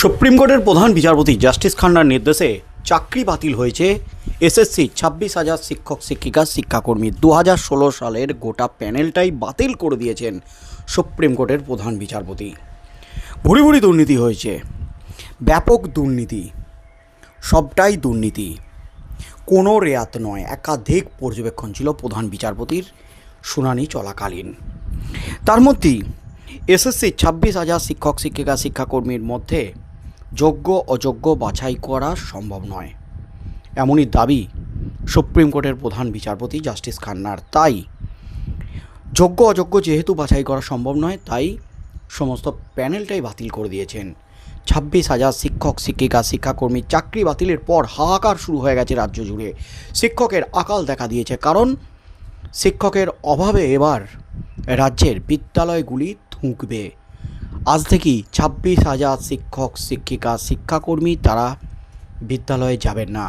Supreme কোর্টের প্রধান বিচারপতি জাস্টিস খান্নার নির্দেশে চাকরি বাতিল হয়েছে। এসএসসি ছাব্বিশ হাজার শিক্ষক, শিক্ষিকা, শিক্ষাকর্মী দু হাজার ষোলো সালের গোটা প্যানেলটাই বাতিল করে দিয়েছেন সুপ্রিম কোর্টের প্রধান বিচারপতি। ভুড়ি ভুড়ি দুর্নীতি হয়েছে। ব্যাপক দুর্নীতি। সবটাই দুর্নীতি। কোনো রেয়াত নয়, একাধিক পর্যবেক্ষণ ছিল প্রধান বিচারপতির শুনানি চলাকালীন। তার মধ্যেই এসএসসি ছাব্বিশ হাজার শিক্ষক, শিক্ষিকা, শিক্ষাকর্মীর মধ্যে যোগ্য, অযোগ্য বাছাই করা সম্ভব নয়। এমনই দাবি সুপ্রিম কোর্টের প্রধান বিচারপতি জাস্টিস খান্নার। তাই যোগ্য, অযোগ্য যেহেতু বাছাই করা সম্ভব নয়, তাই সমস্ত প্যানেলটাই বাতিল করে দিয়েছেন। ছাব্বিশ হাজার শিক্ষক, শিক্ষিকা, শিক্ষাকর্মী চাকরি বাতিলের পর হাহাকার শুরু হয়ে গেছে রাজ্য জুড়ে। শিক্ষকের আকাল দেখা দিয়েছে, কারণ শিক্ষকের অভাবে এবার রাজ্যের বিদ্যালয়গুলি থুঁকবে। আজ থেকেই ছাব্বিশ হাজার শিক্ষক, শিক্ষিকা, শিক্ষাকর্মী তারা বিদ্যালয়ে যাবেন না।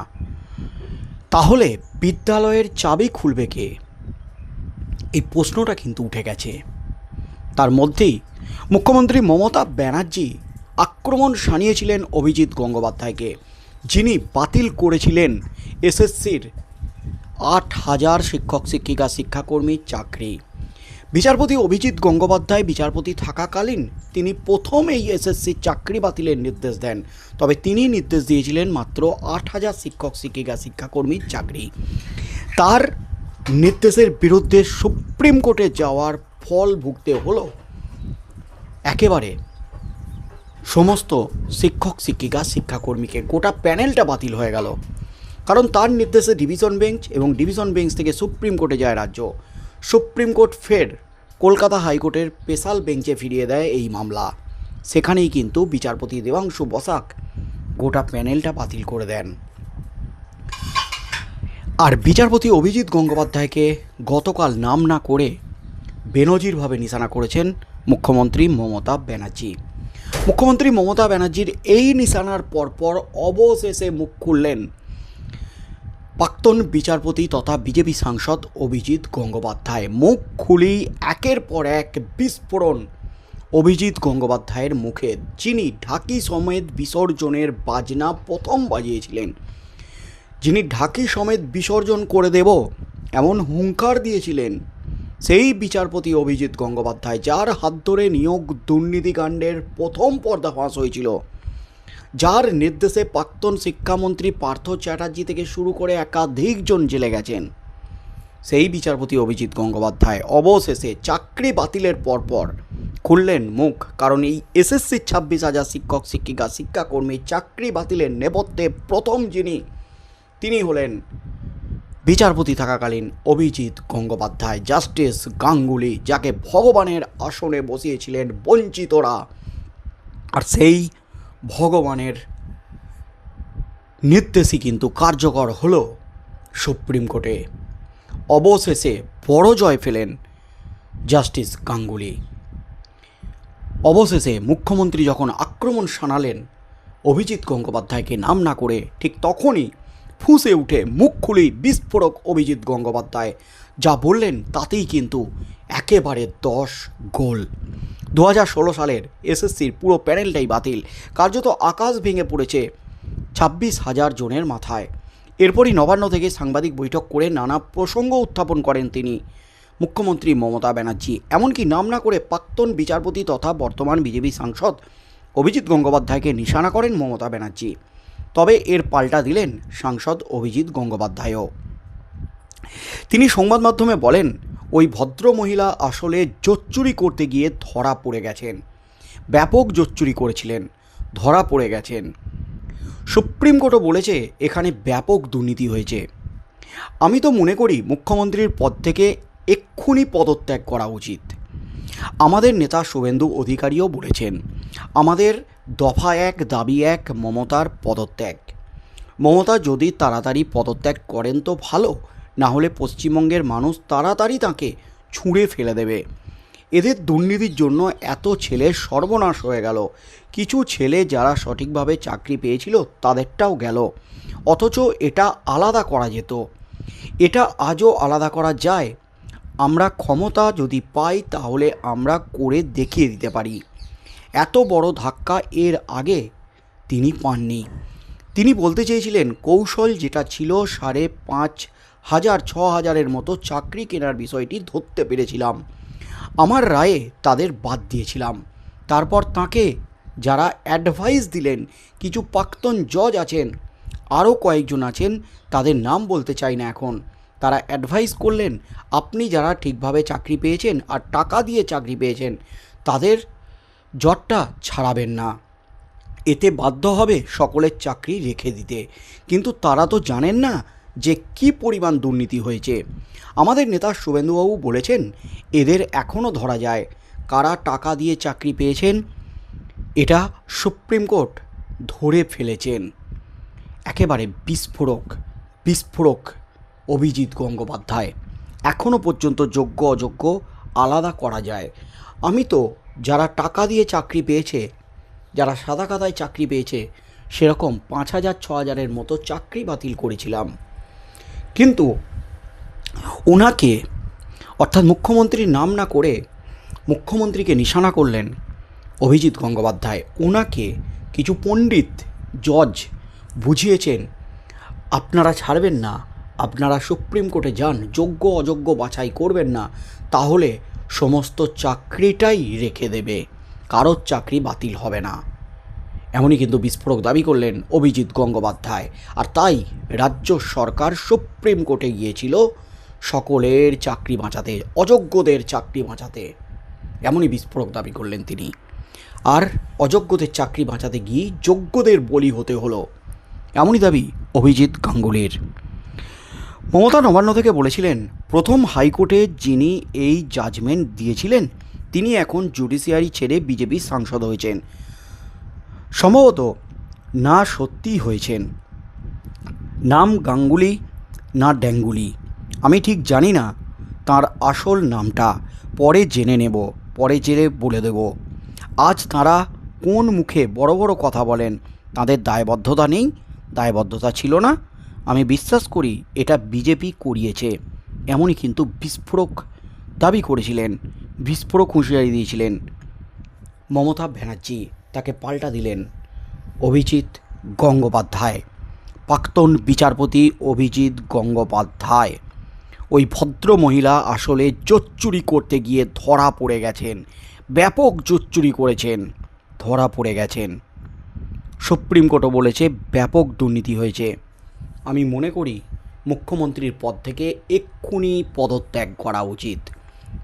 তাহলে বিদ্যালয়ের চাবি খুলবে কে? এই প্রশ্নটা কিন্তু উঠে গেছে। তার মধ্যেই মুখ্যমন্ত্রী মমতা ব্যানার্জি আক্রমণ সানিয়েছিলেন অভিজিৎ গঙ্গোপাধ্যায়কে, যিনি বাতিল করেছিলেন এসএসসির আট হাজার শিক্ষক, শিক্ষিকা শিক্ষাকর্মীর চাকরি। বিচারপতি অভিজিৎ গঙ্গোপাধ্যায় বিচারপতি থাকাকালীন তিনি প্রথম এই এসএসসির চাকরি বাতিলের নির্দেশ দেন। তবে তিনি নির্দেশ দিয়েছিলেন মাত্র আট হাজার শিক্ষক, শিক্ষিকা শিক্ষাকর্মীর চাকরি। তার নির্দেশের বিরুদ্ধে সুপ্রিম কোর্টে যাওয়ার ফল ভুগতে হলো একেবারে সমস্ত শিক্ষক, শিক্ষিকা, শিক্ষাকর্মীকে। গোটা প্যানেলটা বাতিল হয়ে গেল। কারণ তার নির্দেশে ডিভিশন বেঞ্চ এবং ডিভিশন বেঞ্চ থেকে সুপ্রিম কোর্টে যায় রাজ্য। সুপ্রিম কোর্ট ফের কলকাতা হাইকোর্টের স্পেশাল বেঞ্চে ফিরিয়ে দেয় এই মামলা। সেখানেই কিন্তু বিচারপতি দেবাংশু বসাক গোটা প্যানেলটা বাতিল করে দেন। আর বিচারপতি অভিজিৎ গঙ্গোপাধ্যায়কে গতকাল নাম না করে বেনজিরভাবে নিশানা করেছেন মুখ্যমন্ত্রী মমতা ব্যানার্জি। মুখ্যমন্ত্রী মমতা ব্যানার্জির এই নিশানার পরপর অবশেষে মুখ খুললেন প্রাক্তন বিচারপতি তথা বিজেপি সাংসদ অভিজিৎ গঙ্গোপাধ্যায়। মুখ খুলি একের পর এক বিস্ফোরণ। অভিজিৎ গঙ্গোপাধ্যায়ের মুখে যিনি ঢাকি সমেত বিসর্জনের বাজনা প্রথম বাজিয়েছিলেন। যিনি ঢাকি সমেত বিসর্জন করে দেব, এমন হুঙ্কার দিয়েছিলেন সেই বিচারপতি অভিজিৎ গঙ্গোপাধ্যায়, যার হাত ধরে নিয়োগ দুর্নীতিকাণ্ডের প্রথম পর্দাফাঁস হয়েছিল। যার নির্দেশে প্রাক্তন শিক্ষামন্ত্রী পার্থ চ্যাটার্জি থেকে শুরু করে একাধিকজন জেলে গেছেন। সেই বিচারপতি অভিজিৎ গঙ্গোপাধ্যায় অবশেষে চাকরি বাতিলের পরপর খুললেন মুখ, কারণ এই এসএসসির ছাব্বিশ হাজার শিক্ষক, শিক্ষিকা, শিক্ষাকর্মী চাকরি বাতিলের নেপথ্যে প্রথম যিনি, তিনি হলেন বিচারপতি থাকাকালীন অভিজিৎ গঙ্গোপাধ্যায়, জাস্টিস গাঙ্গুলি, যাকে ভগবানের আসনে বসিয়েছিলেন বঞ্চিতরা। আর সেই ভগবানের নির্দেশই কিন্তু কার্যকর হল সুপ্রিম কোর্টে। অবশেষে বড় জয় ফেলেন জাস্টিস গাঙ্গুলি। অবশেষে মুখ্যমন্ত্রী যখন আক্রমণ শানালেন অভিজিৎ গঙ্গোপাধ্যায়কে নাম না করে ঠিক তখনই ফুঁসে উঠে মুখ খুলেই বিস্ফোরক অভিজিৎ গঙ্গোপাধ্যায়। যা বললেন তাতেই কিন্তু একেবারে দশ গোল। দু হাজার ষোলো সালের এসএসসির পুরো প্যানেলটাই বাতিল। কার্যত আকাশ ভেঙে পড়েছে ছাব্বিশ হাজার জনের মাথায়। এরপরই নবান্ন থেকে সাংবাদিক বৈঠক করে নানা প্রসঙ্গ উত্থাপন করেন তিনি। মুখ্যমন্ত্রী মমতা ব্যানার্জি, এমনকি নাম না করে প্রাক্তন বিচারপতি তথা বর্তমান বিজেপি সাংসদ অভিজিৎ গঙ্গোপাধ্যায়কে নিশানা করেন মমতা ব্যানার্জি। তবে এর পাল্টা দিলেন সাংসদ অভিজিৎ গঙ্গোপাধ্যায়ও। তিনি সংবাদ মাধ্যমে বলেন ওই ভদ্র মহিলা আসলে জোচ্চুরি করতে গিয়ে ধরা পড়ে গেছেন। ব্যাপক জোচ্চুরি করেছিলেন, ধরা পড়ে গেছেন। সুপ্রিম কোর্টও বলেছে, এখানে ব্যাপক দুর্নীতি হয়েছে। আমি তো মনে করি, মুখ্যমন্ত্রীর পদ থেকে এক্ষুনি পদত্যাগ করা উচিত। আমাদের নেতা শুভেন্দু অধিকারীও বলেছেন, আমাদের দফা এক, দাবি এক, মমতার পদত্যাগ। মমতা যদি তাড়াতাড়ি পদত্যাগ করেন তো ভালো না হলে পশ্চিমবঙ্গের মানুষ তাড়াতাড়ি তাকে ছুঁড়ে ফেলে দেবে। এদের দুর্নীতির জন্য এত ছেলে সর্বনাশ হয়ে গেল। কিছু ছেলে যারা সঠিকভাবে চাকরি পেয়েছিল, তাদেরটাও গেল। অথচ এটা আলাদা করা যেত। এটা আজও আলাদা করা যায়। আমরা ক্ষমতা যদি পাই, তাহলে আমরা করে দেখিয়ে দিতে পারি। এত বড় ধাক্কা এর আগে তিনি পাননি। তিনি বলতে চেয়েছিলেন, কৌশল যেটা ছিল সাড়ে পাঁচ হাজার ছ হাজারের মতো চাকরি কেনার বিষয়টি ধরতে পেরেছিলাম। আমার রায়ে তাদের বাদ দিয়েছিলাম। তারপর তাকে যারা অ্যাডভাইস দিলেন, কিছু প্রাক্তন জজ আছেন, আরও কয়েকজন আছেন, তাদের নাম বলতে চাই না এখন। তারা অ্যাডভাইস করলেন, আপনি যারা ঠিকভাবে চাকরি পেয়েছেন আর টাকা দিয়ে চাকরি পেয়েছেন, তাদের জটটা ছাড়াবেন না। এতে বাধ্য হবে সকলের চাকরি রেখে দিতে। কিন্তু তারা তো জানেন না যে কি পরিমাণ দুর্নীতি হয়েছে। আমাদের নেতা শুভেন্দুবাবু বলেছেন, এদের এখনও ধরা যায়। কারা টাকা দিয়ে চাকরি পেয়েছেন, এটা সুপ্রিম কোর্ট ধরে ফেলেছেন। একেবারে বিস্ফোরক বিস্ফোরক অভিজিৎ গঙ্গোপাধ্যায়। এখনও পর্যন্ত যোগ্য, অযোগ্য আলাদা করা যায়। আমি তো, যারা টাকা দিয়ে চাকরি পেয়েছে, যারা সাদা কাদায় চাকরি পেয়েছে, সেরকম পাঁচ হাজার, ছ হাজারের মতো চাকরি বাতিল করেছিলাম। কিন্তু ওনাকে অর্থাৎ মুখ্যমন্ত্রীর নাম না করে মুখ্যমন্ত্রীকে নিশানা করলেন অভিজিৎ গঙ্গোপাধ্যায়। ওনাকে কিছু পণ্ডিত, জজ বুঝিয়েছেন, আপনারা ছাড়বেন না, আপনারা সুপ্রিম কোর্টে যান, যোগ্য অযোগ্য বাছাই করবেন না, তাহলে সমস্ত চাকরিটাই রেখে দেবে, কারোর চাকরি বাতিল হবে না। এমনই কিন্তু বিস্ফোরক দাবি করলেন অভিজিৎ গঙ্গোপাধ্যায়। আর তাই রাজ্য সরকার সুপ্রিম কোর্টে গিয়েছিল সকলের চাকরি বাঁচাতে, অযোগ্যদের চাকরি বাঁচাতে। এমনই বিস্ফোরক দাবি করলেন তিনি। আর অযোগ্যদের চাকরি বাঁচাতে গিয়ে যোগ্যদের বলি হতে হলো। এমনই দাবি অভিজিৎ গাঙ্গুলির। মমতা নবান্ন থেকে বলেছিলেন, প্রথম হাইকোর্টে যিনি এই জাজমেন্ট দিয়েছিলেন, তিনি এখন জুডিশিয়ারি ছেড়ে বিজেপির সাংসদ হয়েছেন। সম্ভবত না সত্যিই হয়েছেন। নাম গাঙ্গুলি, না ড্যাঙ্গুলি আমি ঠিক জানি না তার আসল নামটা। পরে জেনে নেব, পরে জেনে বলে দেব। আজ তারা কোন মুখে বড় বড় কথা বলেন? তাদের দায়বদ্ধতা নেই, দায়বদ্ধতা ছিল না। আমি বিশ্বাস করি এটা বিজেপি করিয়েছে। এমনই কিন্তু বিস্ফোরক দাবি করেছিলেন, বিস্ফোরক হুঁশিয়ারি দিয়েছিলেন মমতা ব্যানার্জি। তাকে পাল্টা দিলেন অভিজিৎ গঙ্গোপাধ্যায়, প্রাক্তন বিচারপতি অভিজিৎ গঙ্গোপাধ্যায়। ওই ভদ্র মহিলা আসলে জোচ্চুরি করতে গিয়ে ধরা পড়ে গেছেন, ব্যাপক জোচ্চুরি করেছেন, ধরা পড়ে গেছেন। সুপ্রিম কোর্টও বলেছে ব্যাপক দুর্নীতি হয়েছে। আমি মনে করি মুখ্যমন্ত্রীর পদ থেকে এক্ষুনি পদত্যাগ করা উচিত।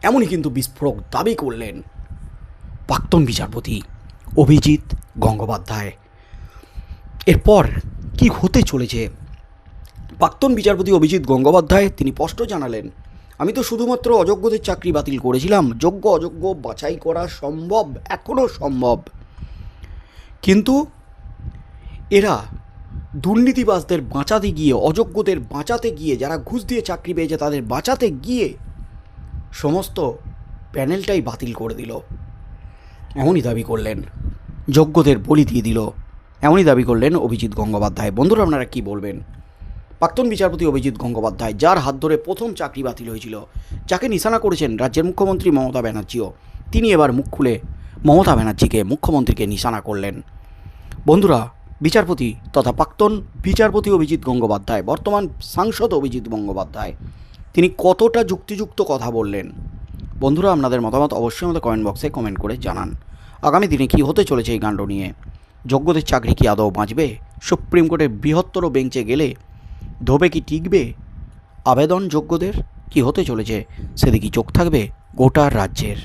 এমনই কিন্তু বিস্ফোরক দাবি করলেন প্রাক্তন বিচারপতি। অভিজিৎ গঙ্গোপাধ্যায়। এরপর কি হতে চলেছে? প্রাক্তন বিচারপতি অভিজিৎ গঙ্গোপাধ্যায় তিনি স্পষ্ট জানালেন, আমি তো শুধুমাত্র অযোগ্যদের চাকরি বাতিল করেছিলাম, যোগ্য অযোগ্য বাছাই করা সম্ভব এখনও সম্ভব। কিন্তু এরা দুর্নীতিবাজদের বাঁচাতে গিয়ে, অযোগ্যদের বাঁচাতে গিয়ে, যারা ঘুষ দিয়ে চাকরি পেয়েছে তাদের বাঁচাতে গিয়ে সমস্ত প্যানেলটাই বাতিল করে দিল। এমনই দাবি করলেন। যোগ্যদের বলি দিয়ে দিল। এমনই দাবি করলেন অভিজিৎ গঙ্গোপাধ্যায়। বন্ধুরা, আপনারা কি বলবেন? প্রাক্তন বিচারপতি অভিজিৎ গঙ্গোপাধ্যায়, যার হাত ধরে প্রথম চাকরি বাতিল হয়েছিল, যাকে নিশানা করেছেন রাজ্যের মুখ্যমন্ত্রী মমতা ব্যানার্জিও, তিনি এবার মুখ খুলে মমতা ব্যানার্জিকে মুখ্যমন্ত্রীকে নিশানা করলেন। বন্ধুরা, বিচারপতি তথা প্রাক্তন বিচারপতি অভিজিৎ গঙ্গোপাধ্যায়, বর্তমান সাংসদ অভিজিৎ গঙ্গোপাধ্যায়, তিনি কতটা যুক্তিযুক্ত কথা বললেন? বন্ধুরা, আপনাদের মতামত অবশ্যই আমাদের কমেন্ট বক্সে কমেন্ট করে জানান। আগামী দিনে কি হতে চলেছে এই কাণ্ড নিয়ে? যোগ্যদের চাকরি কি আদৌ বাঁচবে? সুপ্রিম কোর্টের বৃহত্তর বেঞ্চে গেলে ধোবে কি টিকবে? আবেদন যোগ্যদের কি হতে চলেছে? সেদিকে চোখ থাকবে? গোটা রাজ্যের